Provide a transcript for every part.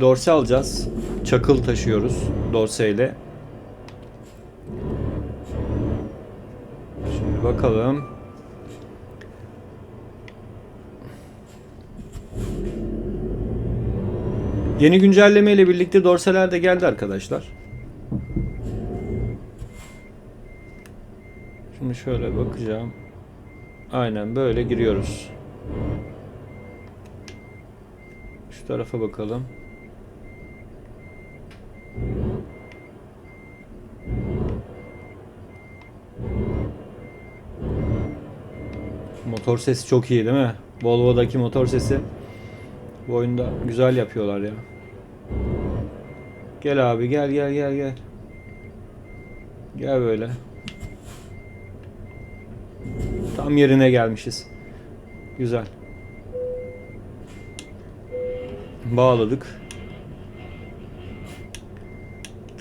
Dorse alacağız. Çakıl taşıyoruz dorseyle. Şimdi bakalım. Yeni güncelleme ile birlikte dorseler de geldi arkadaşlar. Şimdi şöyle bakacağım. Aynen böyle giriyoruz. Şu tarafa bakalım. Motor sesi çok iyi değil mi? Volvo'daki motor sesi. Bu oyunda güzel yapıyorlar ya. Gel abi gel gel gel gel. Gel böyle. Tam yerine gelmişiz. Güzel. Bağladık.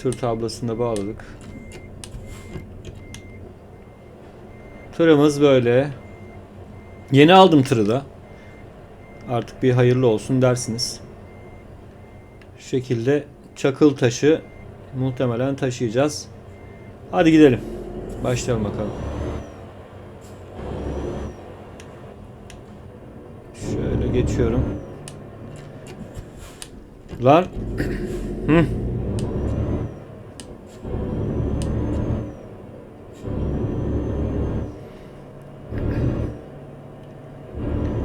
Tır tablasını da bağladık. Tırımız böyle. Yeni aldım tırı da. Artık bir hayırlı olsun dersiniz. Şu şekilde çakıl taşı muhtemelen taşıyacağız. Hadi gidelim. Başlayalım bakalım. Şöyle geçiyorum. Lan. Hı.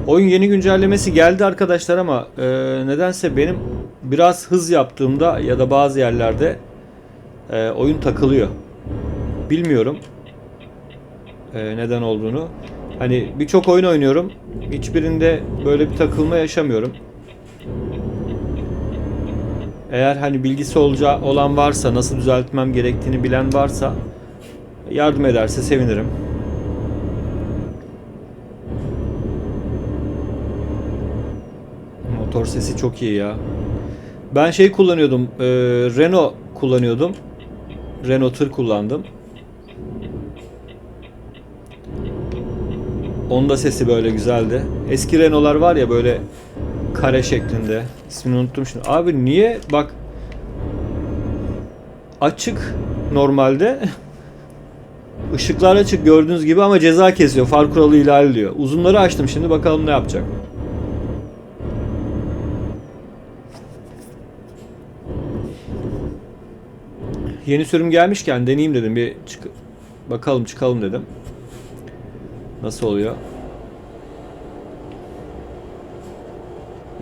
Oyun yeni güncellemesi geldi arkadaşlar ama e, nedense benim biraz hız yaptığımda ya da bazı yerlerde e, oyun takılıyor. Bilmiyorum e, neden olduğunu. Hani birçok oyun oynuyorum. Hiçbirinde böyle bir takılma yaşamıyorum. Eğer hani bilgisi olacağı olan varsa, nasıl düzeltmem gerektiğini bilen varsa yardım ederse sevinirim. Motor sesi çok iyi ya. Ben şey kullanıyordum. E, Renault kullanıyordum. Renault tır kullandım. Onda sesi böyle güzeldi. Eski Renault'lar var ya böyle kare şeklinde. İsmini unuttum şimdi. Abi niye bak açık normalde ışıklar açık gördüğünüz gibi ama ceza kesiyor. Far kuralı ihlal diyor. Uzunları açtım şimdi bakalım ne yapacak. Yeni sürüm gelmişken deneyeyim dedim. Bir çık bakalım çıkalım dedim. Nasıl oluyor?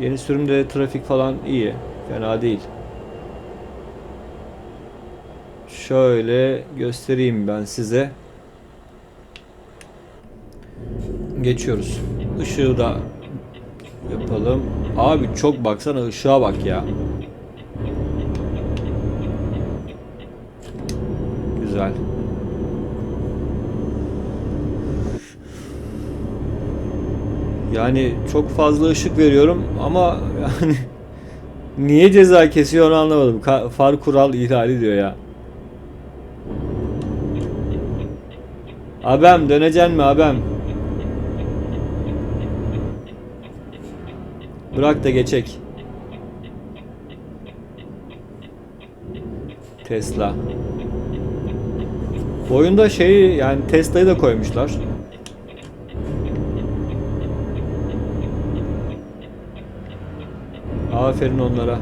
Yeni sürümde trafik falan iyi. Fena değil. Şöyle göstereyim ben size. Geçiyoruz. Işığı da yapalım. Abi çok baksana ışığa bak ya. Güzel. Yani çok fazla ışık veriyorum ama yani niye ceza kesiyor onu anlamadım. Far kural ihlali diyor ya. Abem döneceksin mi abem? Bırak da geçek. Tesla. Oyunda şeyi yani Tesla'yı da koymuşlar. Aferin onlara.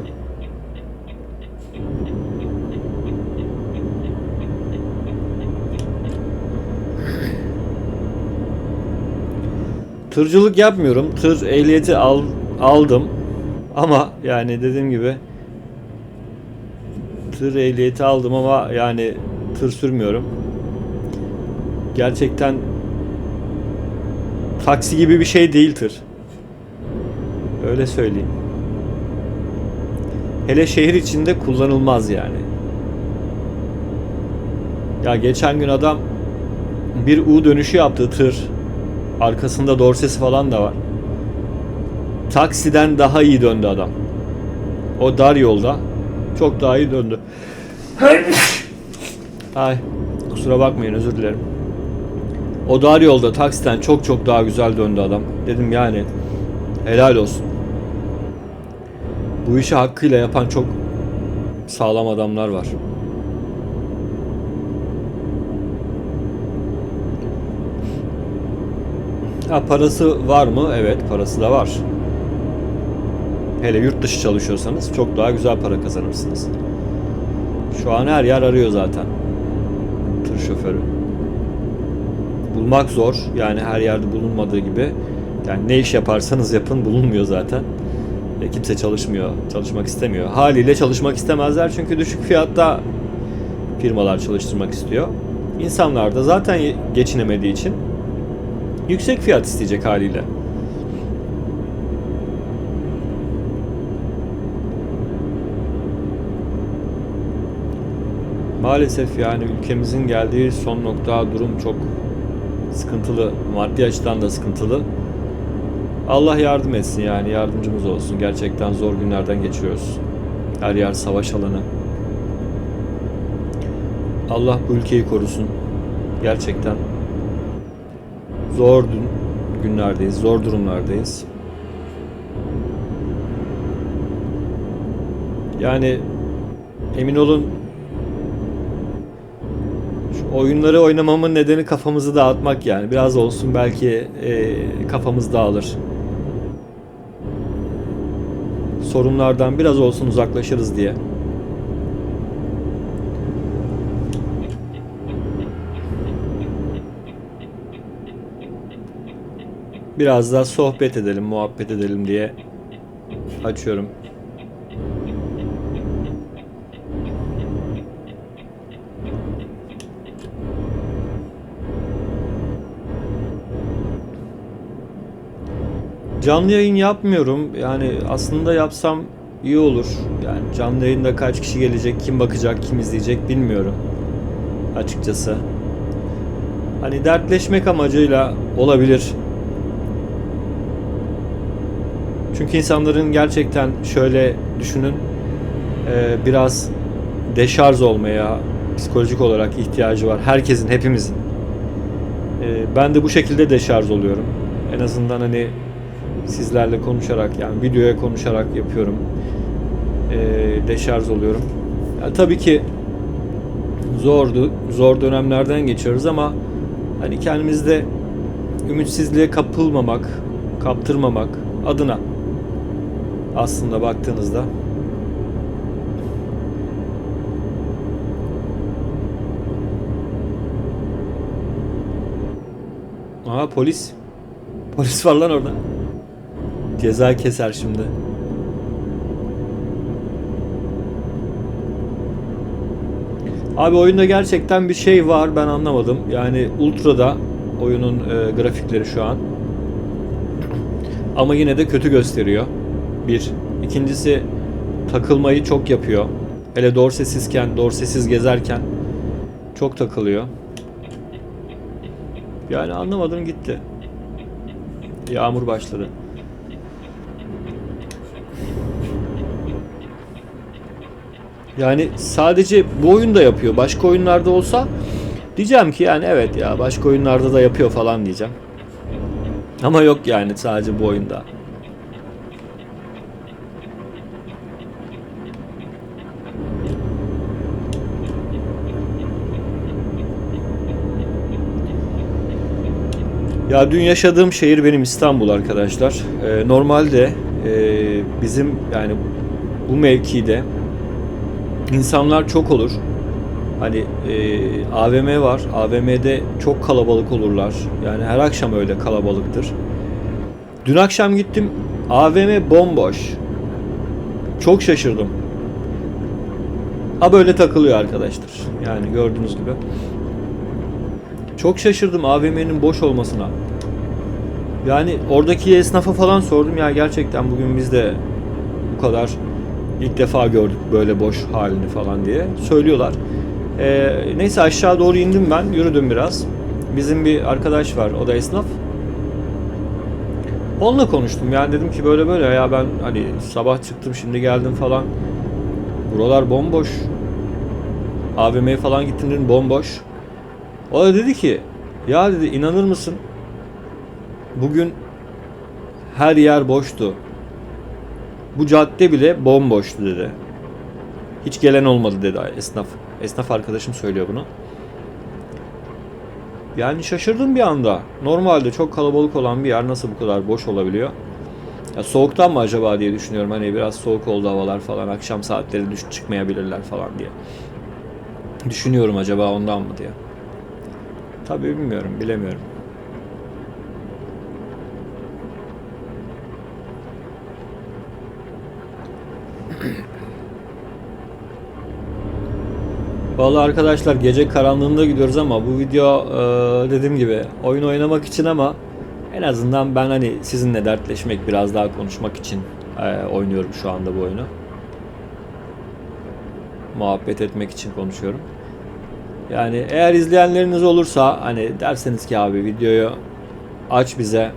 Tırcılık yapmıyorum. Tır ehliyeti al, aldım. Ama yani dediğim gibi tır ehliyeti aldım ama yani tır sürmüyorum. Gerçekten taksi gibi bir şey değil tır. Öyle söyleyeyim. Hele şehir içinde kullanılmaz yani. Ya geçen gün adam bir U dönüşü yaptı tır. Arkasında dorsesi falan da var. Taksiden daha iyi döndü adam. O dar yolda çok daha iyi döndü. Ay kusura bakmayın özür dilerim. O dar yolda taksiden çok çok daha güzel döndü adam. Dedim yani helal olsun. Bu işi hakkıyla yapan çok sağlam adamlar var. Ha parası var mı? Evet parası da var. Hele yurt dışı çalışıyorsanız çok daha güzel para kazanırsınız. Şu an her yer arıyor zaten. Tır şoförü. Bulmak zor. Yani her yerde bulunmadığı gibi. Yani ne iş yaparsanız yapın bulunmuyor zaten. Ve kimse çalışmıyor, çalışmak istemiyor. Haliyle çalışmak istemezler çünkü düşük fiyatta firmalar çalıştırmak istiyor. İnsanlar da zaten geçinemediği için yüksek fiyat isteyecek haliyle. Maalesef yani ülkemizin geldiği son nokta durum çok sıkıntılı. Maddi açıdan da sıkıntılı. Allah yardım etsin yani yardımcımız olsun. Gerçekten zor günlerden geçiyoruz. Her yer savaş alanı. Allah bu ülkeyi korusun. Gerçekten zor günlerdeyiz, zor durumlardayız. Yani emin olun oyunları oynamamın nedeni kafamızı dağıtmak yani. Biraz olsun belki e, kafamız dağılır. Sorunlardan biraz olsun uzaklaşırız diye. Biraz daha sohbet edelim, muhabbet edelim diye açıyorum. Canlı yayın yapmıyorum. Yani aslında yapsam iyi olur. Yani canlı yayında kaç kişi gelecek, kim bakacak, kim izleyecek bilmiyorum. Açıkçası. Hani dertleşmek amacıyla olabilir. Çünkü insanların gerçekten şöyle düşünün e, biraz deşarj olmaya psikolojik olarak ihtiyacı var. Herkesin, hepimizin. E, ben de bu şekilde deşarj oluyorum. En azından hani sizlerle konuşarak yani videoya konuşarak yapıyorum. E, deşarj oluyorum. Yani tabii ki zordu, zor dönemlerden geçiyoruz ama hani kendimizde ümitsizliğe kapılmamak, kaptırmamak adına aslında baktığınızda Aha polis. Polis var lan orada. Ceza keser şimdi. Abi oyunda gerçekten bir şey var ben anlamadım. Yani Ultra'da oyunun e, grafikleri şu an. Ama yine de kötü gösteriyor. Bir. İkincisi takılmayı çok yapıyor. Hele dorsesizken, dorsesiz gezerken çok takılıyor. Yani anlamadım gitti. Yağmur başladı. Yani sadece bu oyunda yapıyor. Başka oyunlarda olsa diyeceğim ki yani evet ya başka oyunlarda da yapıyor falan diyeceğim. Ama yok yani sadece bu oyunda. Ya dün yaşadığım şehir benim İstanbul arkadaşlar. Ee, normalde e, bizim yani bu mevkide insanlar çok olur. Hani e, AVM var. AVM'de çok kalabalık olurlar. Yani her akşam öyle kalabalıktır. Dün akşam gittim. AVM bomboş. Çok şaşırdım. Ha böyle takılıyor arkadaşlar. Yani gördüğünüz gibi. Çok şaşırdım AVM'nin boş olmasına. Yani oradaki esnafa falan sordum ya gerçekten bugün biz de bu kadar ilk defa gördük böyle boş halini falan diye söylüyorlar. Ee, neyse aşağı doğru indim ben yürüdüm biraz. Bizim bir arkadaş var o da esnaf. Onunla konuştum yani dedim ki böyle böyle ya ben hani sabah çıktım şimdi geldim falan. Buralar bomboş. AVM'ye falan gittim dedim bomboş. O da dedi ki ya dedi inanır mısın? Bugün her yer boştu. Bu cadde bile bomboştu dedi. Hiç gelen olmadı dedi esnaf. Esnaf arkadaşım söylüyor bunu. Yani şaşırdım bir anda. Normalde çok kalabalık olan bir yer nasıl bu kadar boş olabiliyor? Ya soğuktan mı acaba diye düşünüyorum. Hani biraz soğuk oldu havalar falan. Akşam saatleri düş çıkmayabilirler falan diye. Düşünüyorum acaba ondan mı diye. Tabii bilmiyorum, bilemiyorum. Vallahi arkadaşlar gece karanlığında gidiyoruz ama bu video e, dediğim gibi oyun oynamak için ama en azından ben hani sizinle dertleşmek biraz daha konuşmak için e, oynuyorum şu anda bu oyunu. Muhabbet etmek için konuşuyorum. Yani eğer izleyenleriniz olursa hani derseniz ki abi videoyu aç bize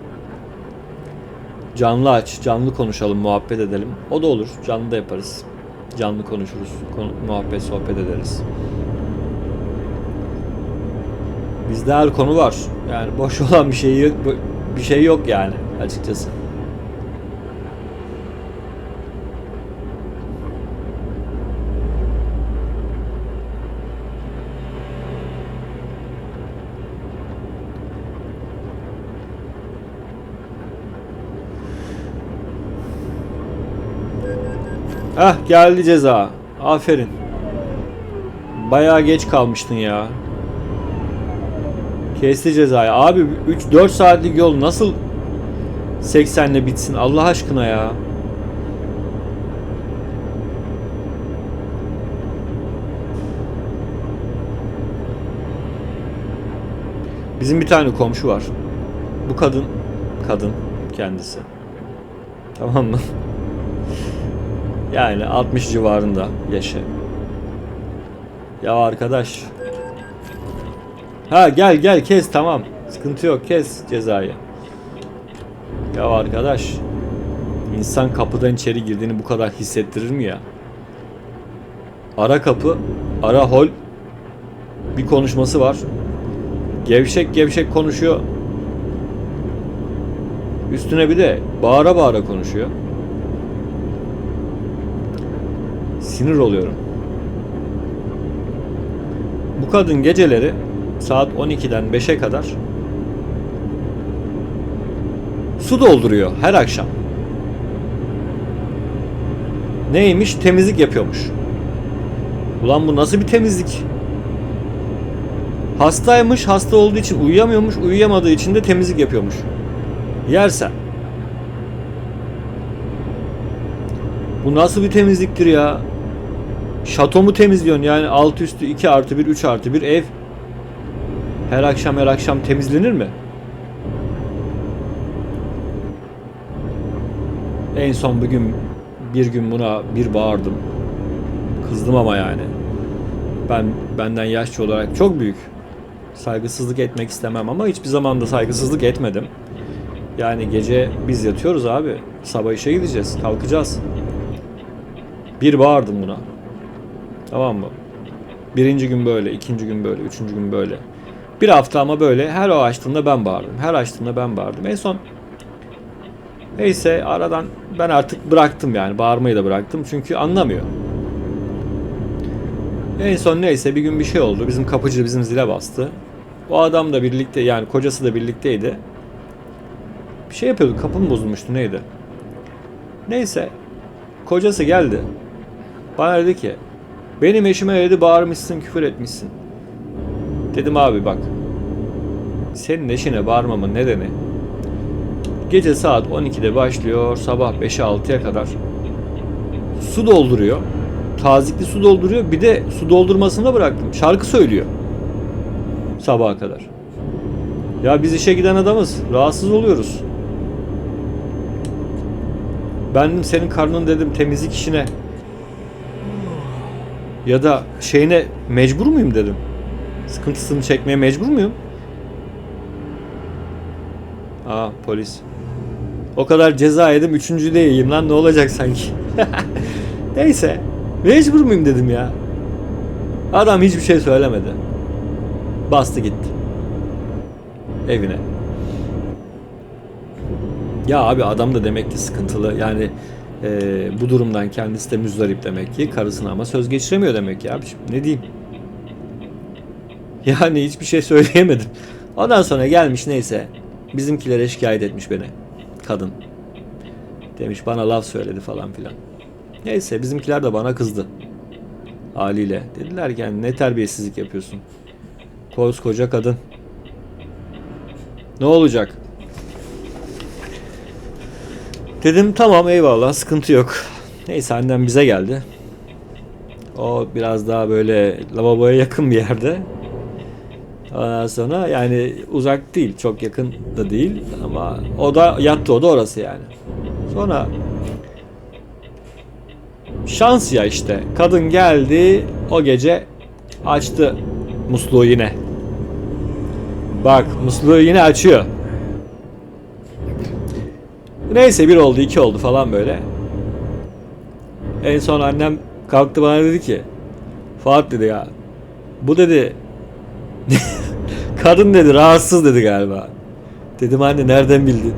canlı aç, canlı konuşalım, muhabbet edelim. O da olur. Canlı da yaparız. Canlı konuşuruz, konu- muhabbet, sohbet ederiz. Bizde her konu var. Yani boş olan bir şey yok, bir şey yok yani açıkçası. Hah geldi ceza. Aferin. Bayağı geç kalmıştın ya. Kesti cezayı. Abi 3-4 saatlik yol nasıl 80'le bitsin Allah aşkına ya. Bizim bir tane komşu var. Bu kadın kadın kendisi. Tamam mı? Yani 60 civarında yaşı. Ya arkadaş. Ha gel gel kes tamam. Sıkıntı yok kes cezayı. Ya arkadaş. İnsan kapıdan içeri girdiğini bu kadar hissettirir mi ya? Ara kapı, ara hol. Bir konuşması var. Gevşek gevşek konuşuyor. Üstüne bir de bağıra bağıra konuşuyor. Sinir oluyorum. Bu kadın geceleri saat 12'den 5'e kadar su dolduruyor her akşam. Neymiş? Temizlik yapıyormuş. Ulan bu nasıl bir temizlik? Hastaymış, hasta olduğu için uyuyamıyormuş, uyuyamadığı için de temizlik yapıyormuş. Yersen. Bu nasıl bir temizliktir ya? Şatomu temizliyorsun yani alt üstü 2 artı 1 3 artı 1 ev. Her akşam her akşam temizlenir mi? En son bugün bir gün buna bir bağırdım. Kızdım ama yani. Ben benden yaşça olarak çok büyük. Saygısızlık etmek istemem ama hiçbir zaman da saygısızlık etmedim. Yani gece biz yatıyoruz abi. Sabah işe gideceğiz, kalkacağız. Bir bağırdım buna. Tamam mı? Birinci gün böyle, ikinci gün böyle, üçüncü gün böyle. Bir hafta ama böyle her o açtığında ben bağırdım. Her açtığında ben bağırdım. En son neyse aradan ben artık bıraktım yani. Bağırmayı da bıraktım. Çünkü anlamıyor. En son neyse bir gün bir şey oldu. Bizim kapıcı bizim zile bastı. O adam da birlikte yani kocası da birlikteydi. Bir şey yapıyordu. Kapı mı bozulmuştu neydi? Neyse. Kocası geldi. Bana dedi ki benim eşime dedi bağırmışsın küfür etmişsin. Dedim abi bak. Senin eşine bağırmamın nedeni gece saat 12'de başlıyor sabah 5'e 6'ya kadar su dolduruyor. Tazikli su dolduruyor. Bir de su doldurmasını da bıraktım. Şarkı söylüyor. Sabaha kadar. Ya biz işe giden adamız. Rahatsız oluyoruz. Ben senin karnın dedim temizlik işine ya da şeyine mecbur muyum dedim. Sıkıntısını çekmeye mecbur muyum? Aa polis. O kadar ceza yedim üçüncü de yiyeyim lan ne olacak sanki. Neyse. Mecbur muyum dedim ya. Adam hiçbir şey söylemedi. Bastı gitti. Evine. Ya abi adam da demek ki sıkıntılı. Yani Ee, bu durumdan kendisi de müzdarip demek ki. Karısına ama söz geçiremiyor demek ki abiciğim. Ne diyeyim? Yani hiçbir şey söyleyemedim. Ondan sonra gelmiş neyse. Bizimkilere şikayet etmiş beni. Kadın. Demiş bana laf söyledi falan filan. Neyse bizimkiler de bana kızdı. Haliyle. Dediler ki yani ne terbiyesizlik yapıyorsun. Koskoca kadın. Ne olacak? Dedim tamam eyvallah sıkıntı yok. Neyse annem bize geldi. O biraz daha böyle lavaboya yakın bir yerde. Ondan sonra yani uzak değil, çok yakın da değil ama o da yattı o da orası yani. Sonra şans ya işte. Kadın geldi o gece açtı musluğu yine. Bak musluğu yine açıyor. Neyse bir oldu iki oldu falan böyle. En son annem kalktı bana dedi ki Fuat dedi ya bu dedi kadın dedi rahatsız dedi galiba. Dedim anne nereden bildin?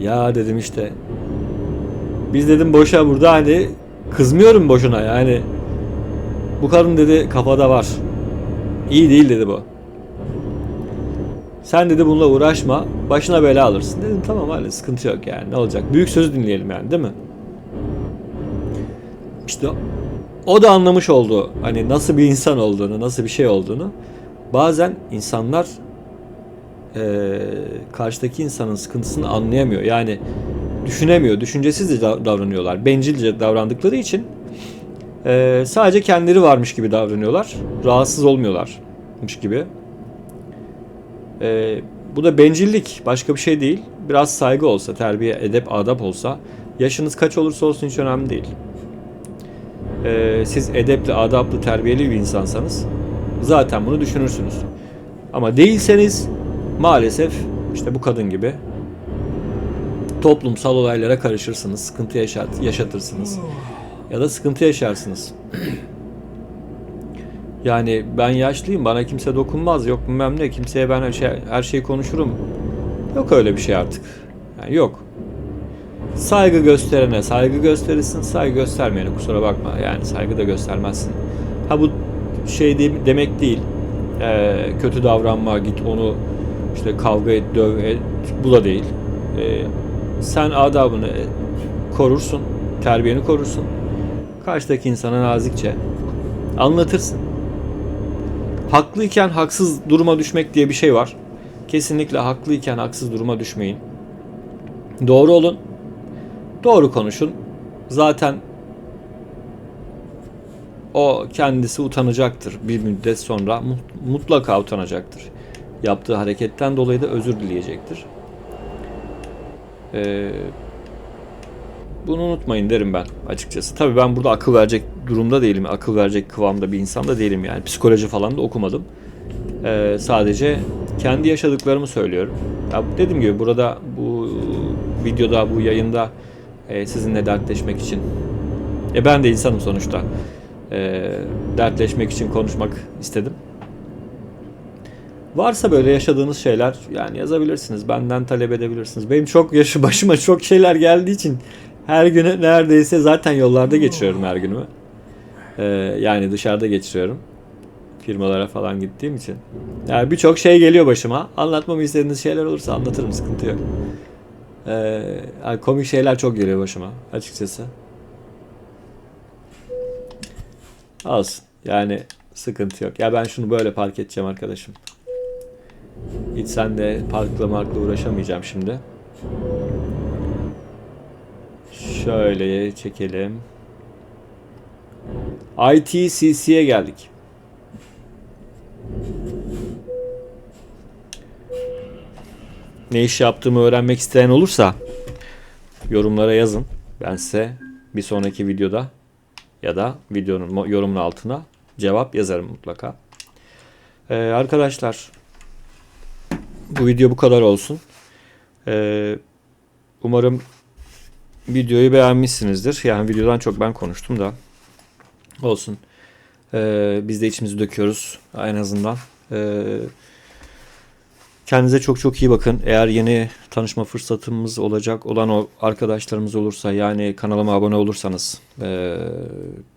Ya dedim işte. Biz dedim boşa burada hani kızmıyorum boşuna yani. Bu kadın dedi kafada var. İyi değil dedi bu. Sen dedi bununla uğraşma. Başına bela alırsın. Dedim tamam hadi sıkıntı yok yani. Ne olacak? Büyük sözü dinleyelim yani değil mi? İşte o da anlamış oldu. Hani nasıl bir insan olduğunu, nasıl bir şey olduğunu. Bazen insanlar eee karşıdaki insanın sıkıntısını anlayamıyor. Yani düşünemiyor. Düşüncesizce da- davranıyorlar. Bencilce davrandıkları için eee, sadece kendileri varmış gibi davranıyorlar. Rahatsız olmuyorlarmış gibi. Ee, bu da bencillik. Başka bir şey değil. Biraz saygı olsa, terbiye, edep, adap olsa. Yaşınız kaç olursa olsun hiç önemli değil. Ee, siz edepli, adaplı, terbiyeli bir insansanız zaten bunu düşünürsünüz. Ama değilseniz maalesef işte bu kadın gibi toplumsal olaylara karışırsınız, sıkıntı yaşat, yaşatırsınız ya da sıkıntı yaşarsınız. Yani ben yaşlıyım bana kimse dokunmaz yok bilmem ne kimseye ben her, şey, her şeyi konuşurum. Yok öyle bir şey artık. Yani yok. Saygı gösterene saygı gösterirsin, saygı göstermeyene kusura bakma. Yani saygı da göstermezsin. Ha bu şey de- demek değil. Ee, kötü davranma, git onu işte kavga et, döv et. Bu da değil. Ee, sen adabını korursun, terbiyeni korursun. Karşıdaki insana nazikçe anlatırsın. Haklıyken haksız duruma düşmek diye bir şey var. Kesinlikle haklıyken haksız duruma düşmeyin. Doğru olun. Doğru konuşun. Zaten o kendisi utanacaktır. Bir müddet sonra mu- mutlaka utanacaktır. Yaptığı hareketten dolayı da özür dileyecektir. Ee, bunu unutmayın derim ben açıkçası. Tabii ben burada akıl verecek durumda değilim. Akıl verecek kıvamda bir insan da değilim yani. Psikoloji falan da okumadım. Ee, sadece kendi yaşadıklarımı söylüyorum. Ya dediğim gibi burada bu videoda, bu yayında e, sizinle dertleşmek için. E ben de insanım sonuçta. E, dertleşmek için konuşmak istedim. Varsa böyle yaşadığınız şeyler yani yazabilirsiniz. Benden talep edebilirsiniz. Benim çok yaşı başıma çok şeyler geldiği için her günü neredeyse zaten yollarda geçiriyorum her günümü. Ee, yani dışarıda geçiriyorum. Firmalara falan gittiğim için. Yani birçok şey geliyor başıma. Anlatmamı istediğiniz şeyler olursa anlatırım sıkıntı yok. Ee, komik şeyler çok geliyor başıma açıkçası. Olsun. Yani sıkıntı yok. Ya ben şunu böyle park edeceğim arkadaşım. Hiç sen de parkla markla uğraşamayacağım şimdi. Şöyle çekelim. ITCC'ye geldik. Ne iş yaptığımı öğrenmek isteyen olursa yorumlara yazın. Ben size bir sonraki videoda ya da videonun yorumun altına cevap yazarım mutlaka. Ee, arkadaşlar bu video bu kadar olsun. Ee, umarım videoyu beğenmişsinizdir. Yani videodan çok ben konuştum da olsun. Ee, biz de içimizi döküyoruz en azından. Ee, Kendinize çok çok iyi bakın. Eğer yeni tanışma fırsatımız olacak olan o arkadaşlarımız olursa yani kanalıma abone olursanız e,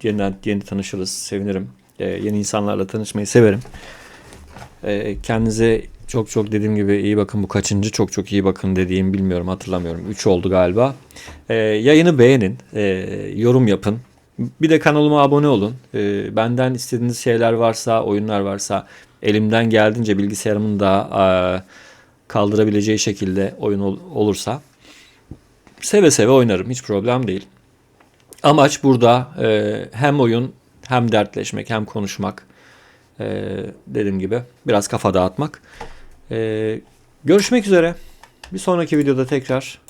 yeniden yeni tanışırız. Sevinirim. E, yeni insanlarla tanışmayı severim. E, kendinize çok çok dediğim gibi iyi bakın. Bu kaçıncı çok çok iyi bakın dediğim bilmiyorum hatırlamıyorum. 3 oldu galiba. E, yayını beğenin. e, yorum yapın. Bir de kanalıma abone olun. E, benden istediğiniz şeyler varsa, oyunlar varsa elimden geldiğince bilgisayarımın da e, kaldırabileceği şekilde oyun ol- olursa seve seve oynarım. Hiç problem değil. Amaç burada e, hem oyun hem dertleşmek hem konuşmak. E, dediğim gibi biraz kafa dağıtmak. E, görüşmek üzere. Bir sonraki videoda tekrar